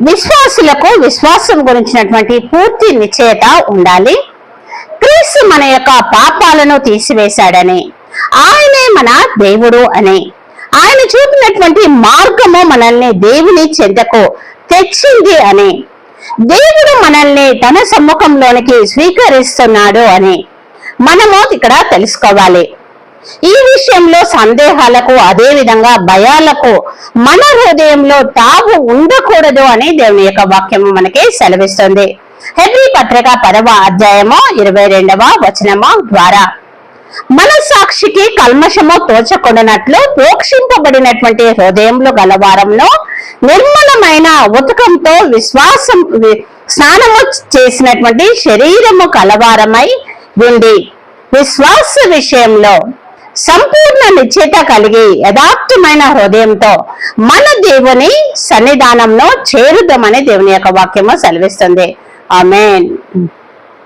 విశ్వాసులకు విశ్వాసం గురించినటువంటి పూర్తి నిశ్చయత ఉండాలి. క్రీస్తు మన యొక్క పాపాలను తీసివేశాడని ఆయనే మన దేవుడు అని ఆయన చూపినటువంటి మార్గము మనల్ని దేవుని చెంతకు తెచ్చింది అని దేవుడు మనల్ని తన సమ్ముఖంలోనికి స్వీకరిస్తున్నాడు అని మనము ఇక్కడ తెలుసుకోవాలి. ఈ విషయంలో సందేహాలకు అదే విధంగా భయాలకు మన హృదయంలో తావు ఉండకూడదు అని దేవుని యొక్క వాక్యము మనకి సెలవిస్తుంది. హెబ్రి పత్రిక పదవ అధ్యాయము ఇరవై రెండవ వచనము ద్వారా మన సాక్షికి కల్మషము తోచకుండానట్లు పోక్షింపబడినటువంటి హృదయంలో గలవారంలో నిర్మలమైన ఉతకంతో విశ్వాసం స్నానము చేసినటువంటి శరీరము కలవారమై ఉంది విశ్వాస విషయంలో సంపూర్ణ నిశ్చయత కలిగి యథార్థమైన హృదయంతో మన దేవుని సన్నిధానంలో చేరుదామని దేవుని యొక్క వాక్యము సెలవిస్తుంది. ఆమెన్.